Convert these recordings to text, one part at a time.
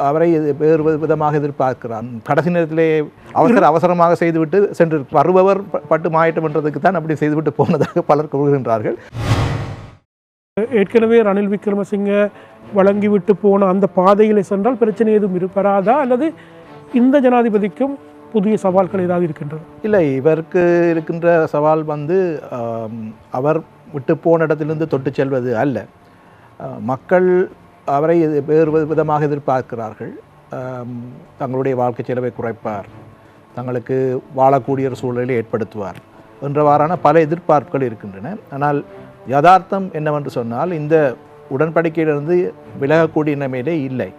அவரை வேறு விதமாக எதிர்பார்க்கிறார் கடைசி நேரத்திலே அவசர அவசரமாக செய்துவிட்டு சென்று வருபவர் பட்டு மாயட்டம் என்றதுக்கு தான் அப்படி செய்துவிட்டு போனதாக பலர் கூறுகின்றார்கள். ஏற்கனவே ரணில் விக்ரமசிங்க வழங்கிவிட்டு போன அந்த பாதையில் சென்றால் பிரச்சனை எதுவும் இரு- வராதா? அல்லது இந்த ஜனாதிபதிக்கும் புதிய சவால்கள் ஏதாவது இருக்கின்றது இல்லை இவருக்கு இருக்கின்ற சவால் வந்து அவர் விட்டு போன இடத்திலிருந்து தொட்டு செல்வது அல்ல. மக்கள் அவரை இது வேறு விதமாக எதிர்பார்க்கிறார்கள். தங்களுடைய வாழ்க்கை செலவை குறைப்பார். தங்களுக்கு வாழக்கூடிய ஒரு சூழலை ஏற்படுத்துவார் என்றவாறான பல எதிர்பார்ப்புகள் இருக்கின்றன. ஆனால் யதார்த்தம் என்னவென்று சொன்னால் இந்த உடன்படிக்கையிலிருந்து விலகக்கூடிய நிலைமையிலே இல்லை.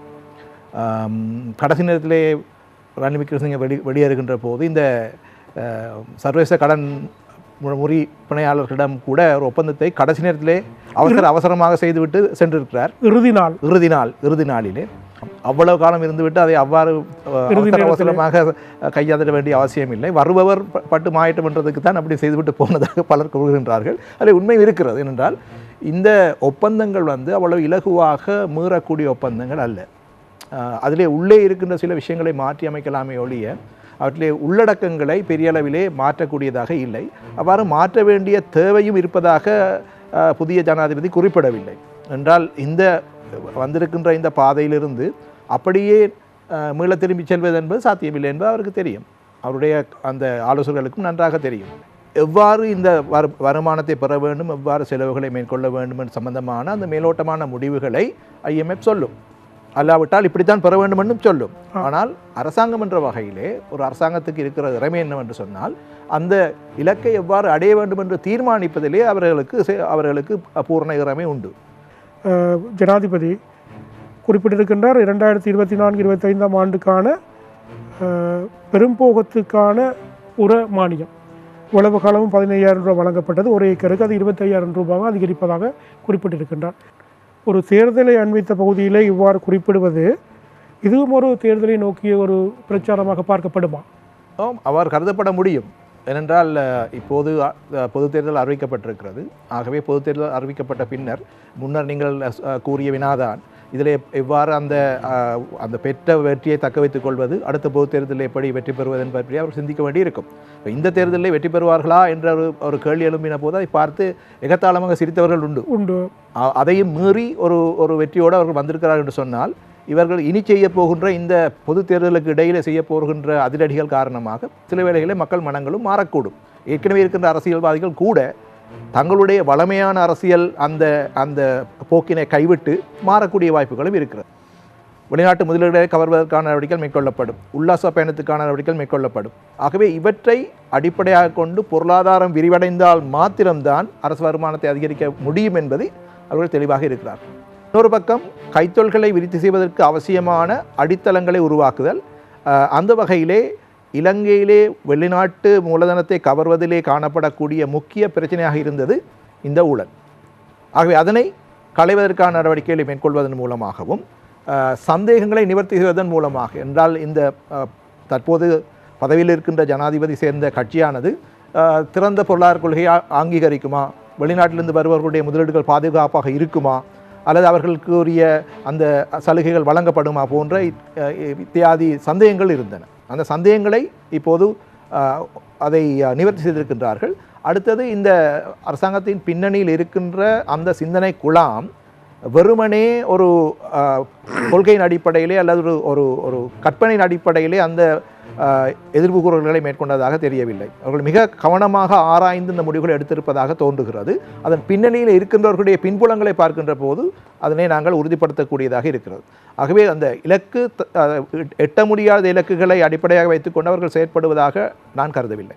கடைசி நேரத்திலே ரணில் விக்ரமசிங்க வெளி வெளியேறுகின்ற போது இந்த சர்வதேச கடன் மு- முறி பிணையாளர்களிடம் கூட ஒரு ஒப்பந்தத்தை கடைசி நேரத்திலே அவசர அவசரமாக செய்துவிட்டு சென்றிருக்கிறார். இறுதி நாள். இறுதி நாள் இறுதி நாளிலே. அவ்வளவு காலம் இருந்துவிட்டு அதை அவ்வாறு அவசர. அவசரமாக கையாதிட வேண்டிய அவசியம் இல்லை. வருபவர் பட்டு மாயட்டம் என்றதுக்கு தான் அப்படி செய்துவிட்டு போனதாக பலர் கூறுகின்றார்கள். அதில் உண்மை இருக்கிறது ஏனென்றால் இந்த ஒப்பந்தங்கள் வந்து அவ்வளவு இலகுவாக மீறக்கூடிய ஒப்பந்தங்கள் அல்ல. அதிலே உள்ளே இருக்கின்ற சில விஷயங்களை மாற்றி அமைக்கலாமே ஒழிய அவற்றிலே உள்ளடக்கங்களை பெரிய அளவிலே மாற்றக்கூடியதாக இல்லை. அவ்வாறு மாற்ற வேண்டிய தேவையும் இருப்பதாக புதிய ஜனாதிபதி குறிப்பிடவில்லை. என்றால் இந்த வந்திருக்கின்ற இந்த பாதையிலிருந்து அப்படியே மீள திரும்பி செல்வது என்பது சாத்தியமில்லை என்பது அவருக்கு தெரியும். அவருடைய அந்த ஆலோசகர்களுக்கும் நன்றாக தெரியும். எவ்வாறு இந்த வரு வருமானத்தை பெற வேண்டும் எவ்வாறு செலவுகளை மேற்கொள்ள வேண்டும் என்று சம்பந்தமான அந்த மேலோட்டமான முடிவுகளை ஐஎம்எஃப் சொல்லும். அல்லாவிட்டால் இப்படித்தான் பெற வேண்டும் என்றும் சொல்லும் ஆனால் அரசாங்கம் என்ற வகையிலே ஒரு அரசாங்கத்துக்கு இருக்கிற திறமை என்னவென்று சொன்னால் அந்த இலக்கை எவ்வாறு அடைய வேண்டும் என்று தீர்மானிப்பதிலே அவர்களுக்கு அவர்களுக்கு பூரண திறமை உண்டு. ஜனாதிபதி குறிப்பிட்டிருக்கின்றார் இரண்டாயிரத்தி இருபத்தி நான்கு இருபத்தைந்தாம் ஆண்டுக்கான பெரும்போகத்துக்கான உர மானியம். உழவு காலமும் பதினையாயிரம் ரூபாய் வழங்கப்பட்டது ஒரு ஏக்கருக்கு அது இருபத்தையாயிரம் ரூபாவாக அதிகரிப்பதாக குறிப்பிட்டிருக்கின்றார். ஒரு தேர்தலை அண்மித்த பகுதியிலே இவ்வாறு குறிப்பிடுவது இதுவும் ஒரு தேர்தலை நோக்கிய ஒரு பிரச்சாரமாக பார்க்கப்படுமா? ஆம் அவர் கருதப்பட முடியும். ஏனென்றால் இப்போது பொது தேர்தல் அறிவிக்கப்பட்டிருக்கிறது. ஆகவே பொது தேர்தல் அறிவிக்கப்பட்ட பின்னர் முன்னர் நீங்கள் கூறிய வினாதான் இதில் எவ்வாறு அந்த அந்த பெற்ற வெற்றியை தக்க வைத்துக் கொள்வது அடுத்த பொதுத் தேர்தலில் எப்படி வெற்றி பெறுவது என்பது பற்றி அவர் சிந்திக்க வேண்டியிருக்கும். இப்ப இந்த தேர்தலில் வெற்றி பெறுவார்களா என்ற ஒரு ஒரு கேள்வி எழும்பின போது அதை பார்த்து எகத்தாளமாக சிரித்தவர்கள் உண்டு. உண்டு. அதையும் மீறி ஒரு ஒரு வெற்றியோடு அவர்கள் வந்திருக்கிறார்கள் என்று சொன்னால் இவர்கள் இனி செய்ய போகின்ற இந்த பொது தேர்தலுக்கு இடையிலே செய்ய போகின்ற அதிரடிகள் காரணமாக சில வேளைகளில் மக்கள் மனங்களும் மாறக்கூடும். ஏற்கனவே இருக்கின்ற அரசியல்வாதிகள் கூட தங்களுடைய வளமையான அரசியல் அந்த அந்த போக்கினை கைவிட்டு மாறக்கூடிய வாய்ப்புகளும் இருக்கிறது. வெளிநாட்டு முதலீடுகளை கவர்வதற்கான நடவடிக்கைகள் மேற்கொள்ளப்படும். உல்லாச பயணத்துக்கான நடவடிக்கைகள் மேற்கொள்ளப்படும். ஆகவே இவற்றை அடிப்படையாக கொண்டு பொருளாதாரம் விரிவடைந்தால் மாத்திரம்தான் அரசு வருமானத்தை அதிகரிக்க முடியும் என்பதை அவர்கள் தெளிவாக இருக்கிறார்கள். இன்னொரு பக்கம் கைத்தொல்களை விருத்தி செய்வதற்கு அவசியமான அடித்தளங்களை உருவாக்குதல் அந்த வகையிலே இலங்கையிலே வெளிநாட்டு மூலதனத்தை கவர்வதிலே காணப்படக்கூடிய முக்கிய பிரச்சனையாக இருந்தது இந்த ஊழல். ஆகவே அதனை களைவதற்கான நடவடிக்கைகளை மேற்கொள்வதன் மூலமாகவும் சந்தேகங்களை நிவர்த்தி செய்வதன் மூலமாக என்றால் இந்த தற்போது பதவியில் இருக்கின்ற ஜனாதிபதி சேர்ந்த கட்சியானது திறந்த பொருளாதார கொள்கையை அங்கீகரிக்குமா? வெளிநாட்டிலிருந்து வருபவர்களுடைய முதலீடுகள் பாதுகாப்பாக இருக்குமா? அல்லது அவர்களுக்கு உரிய அந்த சலுகைகள் வழங்கப்படுமா? போன்ற இத்தியாதி சந்தேகங்கள் இருந்தன. அந்த சந்தேகங்களை இப்போது அதை நிவர்த்தி செய்திருக்கின்றார்கள். அடுத்தது இந்த அரசாங்கத்தின் பின்னணியில் இருக்கின்ற அந்த சிந்தனை குழாம் வெறுமனே ஒரு கொள்கையின் அடிப்படையிலே அல்லது ஒரு ஒரு ஒரு கற்பனையின் அடிப்படையிலே அந்த எதிர்ப்பு கூறல்களை மேற்கொண்டதாக தெரியவில்லை. அவர்கள் மிக கவனமாக ஆராய்ந்து இந்த முடிவுகளை எடுத்திருப்பதாக தோன்றுகிறது. அதன் பின்னணியில் இருக்கின்றவர்களுடைய பின்புலங்களை பார்க்கின்ற போது அதனை நாங்கள் உறுதிப்படுத்தக்கூடியதாக இருக்கிறது. ஆகவே அந்த இலக்கு த- எட்ட முடியாத இலக்குகளை அடிப்படையாக வைத்துக்கொண்டு அவர்கள் செயற்படுவதாக நான் கருதவில்லை.